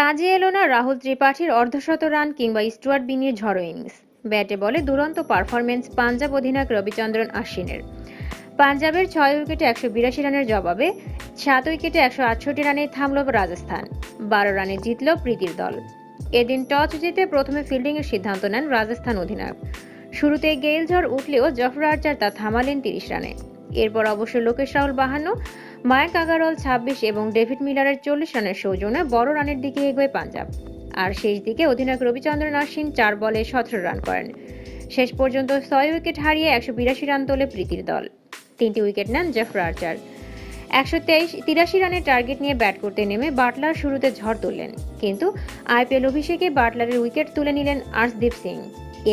কাজে এলো না রাহুল ত্রিপাঠীর অর্ধশত রান কিংবা স্টুয়ার্ট বিনির ঝড়ো ইনিংস। ব্যাটে বলে দুরন্ত পারফরমেন্স পাঞ্জাব অধিনায়ক রবিচন্দ্রন আশ্বিনের। পাঞ্জাবের ছয় উইকেটে একশো বিরাশি রানের জবাবে, সাত উইকেটে একশো আটষট্টি রানে থামল রাজস্থান। বারো রানে জিতল প্রীতির দল। এদিন টস জিতে প্রথমে ফিল্ডিংয়ের সিদ্ধান্ত নেন রাজস্থান অধিনায়ক। শুরুতে গেইল ঝড় উঠলেও জফর আর্চার তা থামালেন তিরিশ রানে। এরপর অবশ্য লোকেশ রাহুল বাহান্ন মায়াক আগারওয়াল ছাব্বিশ এবং ডেভিড মিলারের চল্লিশ রানের সৌজন্যে বড় রানের দিকে এগোয় পাঞ্জাব। আর শেষ দিকে অধিনায়ক রবিচন্দ্রন আশ্বিন চার বলে সতেরো রান করেন। শেষ পর্যন্ত ছয় উইকেট হারিয়ে একশো বিরাশি রান তোলে প্রীতির দল। তিনটি উইকেট নেন জেফর আর্চার। একশো তেইশ, তিরাশি রানের টার্গেট নিয়ে ব্যাট করতে নেমে বাটলার শুরুতে ঝড় তুললেন। কিন্তু আইপিএল অভিষেকে বাটলারের উইকেট তুলে নিলেন আর্শদীপ সিং।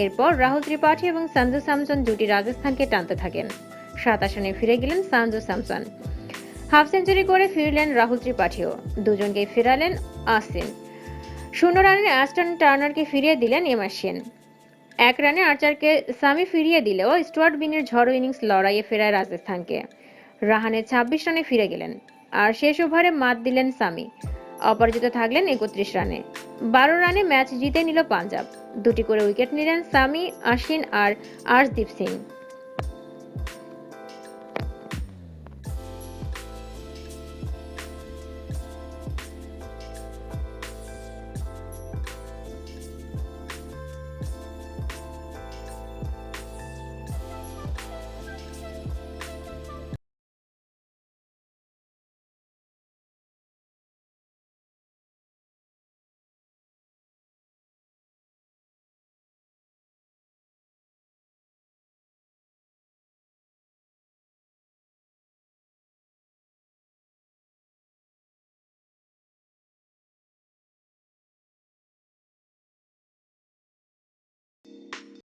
এরপর রাহুল ত্রিপাঠী এবং সঞ্জু স্যামসন জুটি রাজস্থানকে টানতে থাকেন। সাতাশ রানে ফিরে গেলেন সঞ্জু স্যামসন। হাফ সেঞ্চুরি করে ফিরলেন রাহুল ত্রিপাঠীও। দুজনকে ফেরালেন আসিন শূন্য রানে অ্যাস্টন টার্নারকে ফিরিয়ে দিলেন এমআর সেন। এক রানে আর্চারকে সামি ফিরিয়ে দিলেও স্টুয়ার্ট বিনের ঝড়ো ইনিংস লড়াইয়ে ফেরায় রাজস্থানকে। রাহানে ছাব্বিশ রানে ফিরে গেলেন আর শেষ ওভারে মাত দিলেন সামি। অপরাজিত থাকলেন একত্রিশ রানে। বারো রানে ম্যাচ জিতে নিল পাঞ্জাব। দুটি করে উইকেট নিলেন সামি, আশ্বিন আর আর্শদীপ সিং।